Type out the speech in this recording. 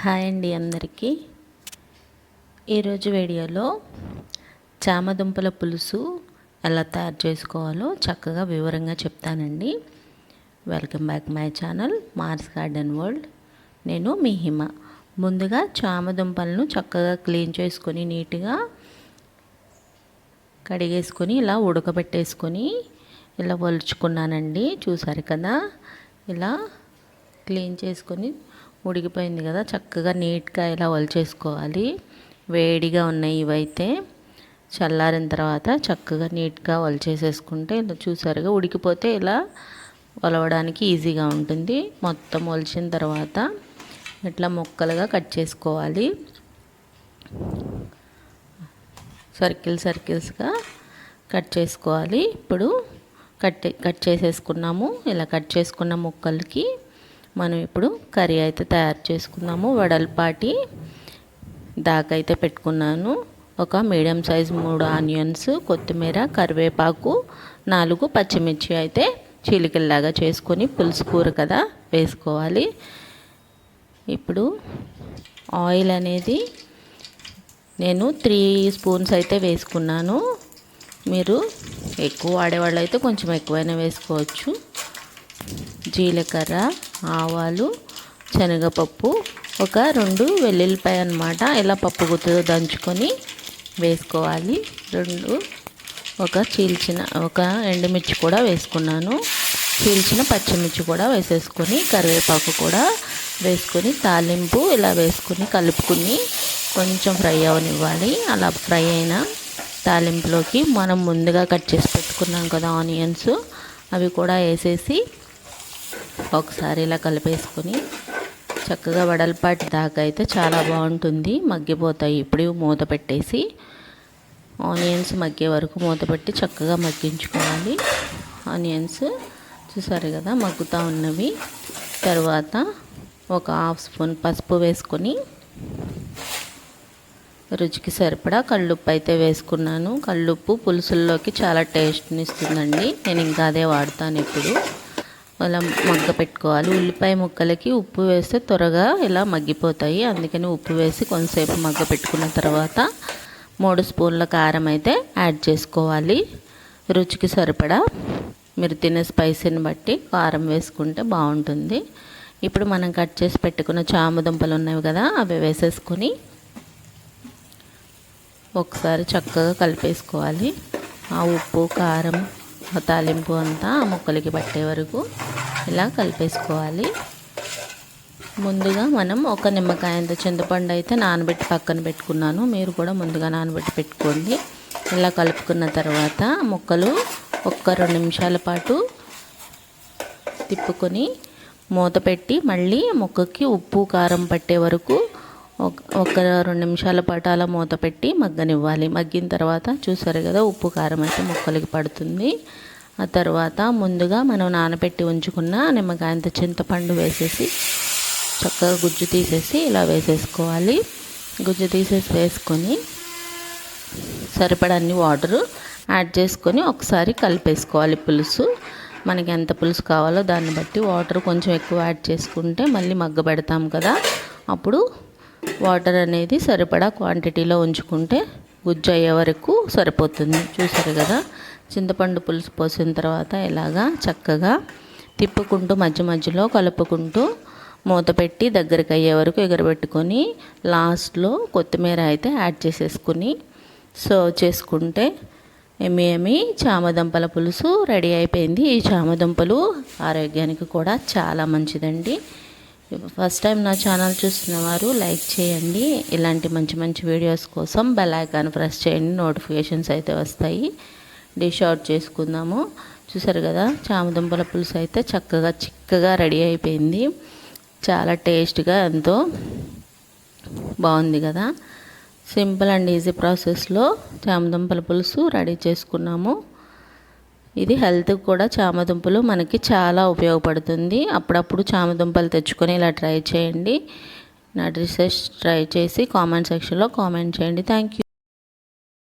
Hi అండి అందరికీ. ఈరోజు వీడియోలో చామదుంపల పులుసు ఎలా తయారు చేసుకోవాలో చక్కగా వివరంగా చెప్తానండి. Welcome back my channel Mars garden world నేను మీ హిమ. ముందుగా చామదుంపలను చక్కగా క్లీన్ చేసుకొని నీట్గా కడిగేసుకొని ఇలా ఉడకబెట్టేసుకొని ఇలా వలుచుకున్నానండి. చూసారు కదా? ఇలా క్లీన్ చేసుకొని ఉడికిపోయింది కదా చక్కగా నీట్గా ఇలా వలిచేసుకోవాలి వేడిగా ఉన్నాయి ఇవైతే. చల్లారిన తర్వాత చక్కగా నీట్గా వలిచేసేసుకుంటే ఇలా చూసారుగా ఉడికిపోతే ఇలా వలవడానికి ఈజీగా ఉంటుంది. మొత్తం వలిచిన తర్వాత ఇట్లా ముక్కలుగా కట్ చేసుకోవాలి. సర్కిల్ సర్కిల్స్గా కట్ చేసుకోవాలి. ఇప్పుడు కట్ కట్ చేసేసుకున్నాము. ఇలా కట్ చేసుకున్న ముక్కలకి మనం ఇప్పుడు కర్రీ అయితే తయారు చేసుకుందాము. వడల్పాటి దాకైతే పెట్టుకున్నాను. ఒక మీడియం సైజ్ మూడు ఆనియన్స్ కొత్తిమీర కరివేపాకు నాలుగు పచ్చిమిర్చి అయితే చీలికల్లాగా చేసుకొని పులుసు కూర కదా వేసుకోవాలి. ఇప్పుడు ఆయిల్ అనేది నేను త్రీ స్పూన్స్ అయితే వేసుకున్నాను. మీరు ఎక్కువ వాడేవాళ్ళు అయితే కొంచెం ఎక్కువైనా వేసుకోవచ్చు. జీలకర్ర ఆవాలు శనగపప్పు ఒక రెండు వెల్లుల్లిపాయ అనమాట ఇలా పప్పు గుత్తుతో దంచుకొని వేసుకోవాలి. రెండు ఒక చీల్చిన ఒక ఎండుమిర్చి కూడా వేసుకున్నాను. చీల్చిన పచ్చిమిర్చి కూడా వేసేసుకొని కరివేపాకు కూడా వేసుకొని తాలింపు ఇలా వేసుకొని కలుపుకుని కొంచెం ఫ్రై అవనివ్వాలి. అలా ఫ్రై అయిన తాలింపులోకి మనం ముందుగా కట్ చేసి పెట్టుకున్నాం కదా ఆనియన్స్ అవి కూడా వేసేసి ఒకసారి ఇలా కలిపేసుకొని చక్కగా వడలపాటి దాకా అయితే చాలా బాగుంటుంది. మగ్గిపోతాయి. ఇప్పుడు మూత పెట్టేసి ఆనియన్స్ మగ్గే వరకు మూత పెట్టి చక్కగా మగ్గించుకోవాలి. ఆనియన్స్ చూసారు కదా మగ్గుతూ ఉన్నవి. తర్వాత ఒక హాఫ్ స్పూన్ పసుపు వేసుకొని రుచికి సరిపడా కళ్ళుప్పు అయితే వేసుకున్నాను. కళ్ళుప్పు పులుసుల్లోకి చాలా టేస్ట్ని ఇస్తుందండి. నేను ఇంకా అదే వాడతాను ఇప్పుడు అలా మగ్గ పెట్టుకోవాలి. ఉల్లిపాయ ముక్కలకి ఉప్పు వేస్తే త్వరగా ఇలా మగ్గిపోతాయి. అందుకని ఉప్పు వేసి కొంతసేపు మగ్గ పెట్టుకున్న తర్వాత మూడు స్పూన్ల కారం అయితే యాడ్ చేసుకోవాలి. రుచికి సరిపడా మీరు తినే స్పైసీని బట్టి కారం వేసుకుంటే బాగుంటుంది. ఇప్పుడు మనం కట్ చేసి పెట్టుకున్న చామదుంపలు ఉన్నాయి కదా అవి వేసేసుకొని ఒకసారి చక్కగా కలిపేసుకోవాలి. ఆ ఉప్పు కారం ఆ తాలింపు అంతా ఆ ముక్కలకి పట్టే వరకు ఇలా కలిపేసుకోవాలి. ముందుగా మనం ఒక నిమ్మకాయంత చింతపండు అయితే నానబెట్టి పక్కన పెట్టుకున్నాను. మీరు కూడా ముందుగా నానబెట్టి పెట్టుకోండి. ఇలా కలుపుకున్న తర్వాత ముక్కలు ఒక్క రెండు నిమిషాల పాటు తిప్పుకొని మూత పెట్టి మళ్ళీ మొక్కకి ఉప్పు కారం పట్టే వరకు ఒక రెండు నిమిషాల పాటు అలా మూత పెట్టి మగ్గనివ్వాలి. మగ్గిన తర్వాత చూసారు కదా ఉప్పు కారం అయితే మొక్కలకి పడుతుంది. ఆ తర్వాత ముందుగా మనం నానబెట్టి ఉంచుకున్న నిమ్మకాయంత చింతపండు వేసేసి చక్కగా గుజ్జు తీసేసి ఇలా వేసేసుకోవాలి. గుజ్జు తీసేసి వేసుకొని సరిపడన్ని వాటరు యాడ్ చేసుకొని ఒకసారి కలిపేసుకోవాలి పులుసు. మనకి ఎంత పులుసు కావాలో దాన్ని బట్టి వాటర్ కొంచెం ఎక్కువ యాడ్ చేసుకుంటే మళ్ళీ మగ్గ పెడతాం కదా. అప్పుడు వాటర్ అనేది సరిపడా క్వాంటిటీలో ఉంచుకుంటే గుజ్జు అయ్యే వరకు సరిపోతుంది. చూసారు కదా? చింతపండు పులుసు పోసిన తర్వాత ఇలాగా చక్కగా తిప్పుకుంటూ మధ్య మధ్యలో కలుపుకుంటూ మూత పెట్టి దగ్గరికి అయ్యే వరకు ఎగరబెట్టుకొని లాస్ట్లో కొత్తిమీర అయితే యాడ్ చేసేసుకుని సర్వ్ చేసుకుంటే ఏమి ఏమి చామదుంపల పులుసు రెడీ అయిపోయింది. ఈ చామదుంపలు ఆరోగ్యానికి కూడా చాలా మంచిదండి. ఫస్ట్ టైం నా ఛానల్ చూస్తున్న వారు లైక్ చేయండి. ఇలాంటి మంచి మంచి వీడియోస్ కోసం బెల్ ఐకాన్ ప్రెస్ చేయండి. నోటిఫికేషన్స్ అయితే వస్తాయి. డిష్ అవుట్ చేసుకుందాము. చూసారు కదా చామదుంపల పులుసు అయితే చక్కగా చిక్కగా రెడీ అయిపోయింది. చాలా టేస్ట్గా ఎంతో బాగుంది కదా. సింపుల్ అండ్ ఈజీ ప్రాసెస్లో చామదుంపల పులుసు రెడీ చేసుకున్నాము. ఇది హెల్త్కి కూడా చామదుంపలు మనకి చాలా ఉపయోగపడుతుంది. అప్పుడప్పుడు చామదుంపలు తెచ్చుకొని ఇలా ట్రై చేయండి. నా డ్రెస్సెస్ ట్రై చేసి కామెంట్ సెక్షన్లో కామెంట్ చేయండి. Thank you.